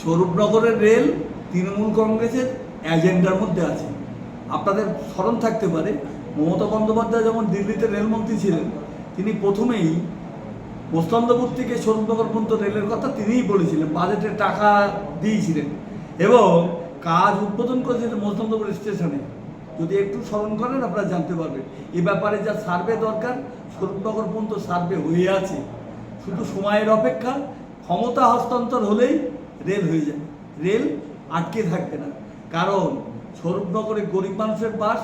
স্বরূপনগরের rail Trinamool কংগ্রেসের এজেন্ডার মধ্যে আছে। আপনাদের স্মরণ থাকতে পারে, মমতা বন্দ্যোপাধ্যায় যেমন দিল্লিতে রেলমন্ত্রী ছিলেন, তিনি প্রথমেই মোস্তন্দপুর থেকে স্বরূপনগর পর্যন্ত রেলের কথা তিনিই বলেছিলেন বাজেটে টাকা দিয়েছিলেন। এবং কাজ উদ্বোধন করেছিলেন মোস্তন্দপুর স্টেশনে। যদি একটু স্মরণ করেন আপনারা জানতে পারবেন। এ ব্যাপারে যা সার্ভে দরকার স্বরূপনগর পর্যন্ত সার্ভে হয়ে আছে। শুধু সময়ের অপেক্ষা, ক্ষমতা হস্তান্তর হলেই রেল হয়ে যাবে রেল আটকে থাকবে না। কারণ স্বরূপনগরে গরিব মানুষের বাস,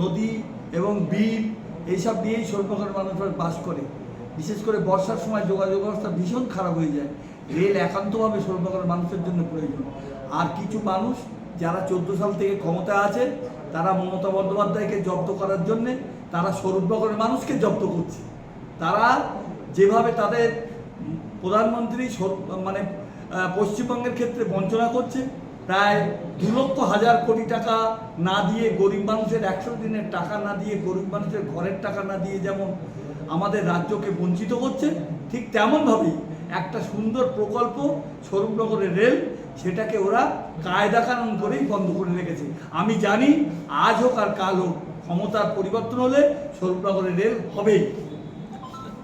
নদী এবং বিল, এইসব দিয়েই স্বরূপনগরের মানুষের বাস করে। বিশেষ করে বর্ষার সময় যোগাযোগ ব্যবস্থা ভীষণ খারাপ হয়ে যায়। রেল একান্তভাবে স্বরূপনগরের মানুষের জন্য প্রয়োজন। আর কিছু মানুষ যারা চোদ্দ সাল থেকে ক্ষমতায় আছে, তারা মমতা বন্দ্যোপাধ্যায়কে জব্দ করার জন্যে তারা স্বরূপনগরের মানুষকে জব্দ করছে। তারা যেভাবে তাদের প্রধানমন্ত্রী মানে পশ্চিমবঙ্গের ক্ষেত্রে বঞ্চনা করছে। প্রায় দু লক্ষ হাজার কোটি টাকা না দিয়ে গরিব মানুষের একশো দিনের টাকা না দিয়ে গরিব মানুষের ঘরের টাকা না দিয়ে যেমন আমাদের রাজ্যকে বঞ্চিত করছে ঠিক তেমনভাবেই একটা সুন্দর প্রকল্প স্বরূপনগরের রেল সেটাকে ওরা কায়দা কানুন করেই বন্ধ করে রেখেছে। আমি জানি আজ হোক আর কাল হোক ক্ষমতার পরিবর্তন হলে স্বরূপনগরের রেল হবেই।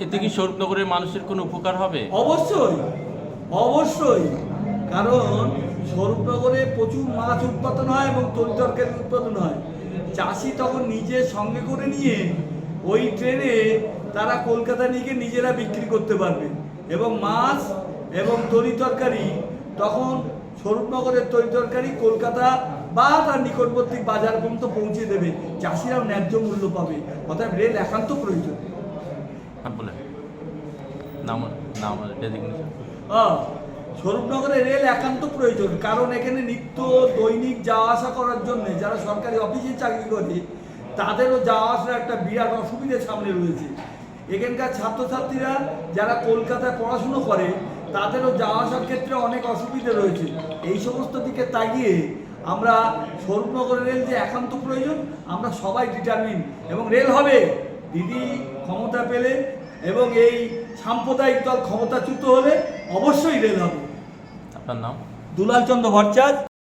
এতে কি স্বরূপনগরের মানুষের কোনো উপকার হবে? অবশ্যই। অবশ্যই, কারণ স্বরূপনগরে প্রচুর মাছ উৎপাদন হয় এবং তরিতরকারি উৎপাদন হয়। চাষি তখন নিজে সঙ্গে করে নিয়ে ওই ট্রেনে তারা কলকাতা নিয়ে নিজেরা বিক্রি করতে পারবে। এবং মাছ এবং তরিতরকারি তখন স্বরূপনগরের তরিতরকারি কলকাতা বা তার নিকটবর্তী বাজার পর্যন্ত পৌঁছে দেবে। চাষিরাও ন্যায্য মূল্য পাবে। অর্থাৎ রেল একান্ত প্রয়োজন। হ্যাঁ নাম নাম স্বরূপনগরে রেল একান্ত প্রয়োজন, কারণ এখানে নিত্য দৈনিক যাওয়া আসা করার জন্য যারা সরকারি অফিসে চাকরি করে তাদেরও যাওয়া আসার একটা বিরাট অসুবিধে সামনে রয়েছে। এখানকার ছাত্রছাত্রীরা যারা কলকাতায় পড়াশুনো করে, তাদেরও যাওয়া আসার ক্ষেত্রে অনেক অসুবিধে রয়েছে। এই সমস্ত দিকে তাকিয়ে আমরা স্বরূপনগরের রেল যে একান্ত প্রয়োজন, আমরা সবাই ডিটারমিন এবং রেল হবে। দিদি ক্ষমতা পেলে এবং এই সাম্প্রদায়িক দল ক্ষমতাচ্যুত হলে রেল হবে। আপনার নাম? দুলাল চন্দ্র ভট্টাচার্য।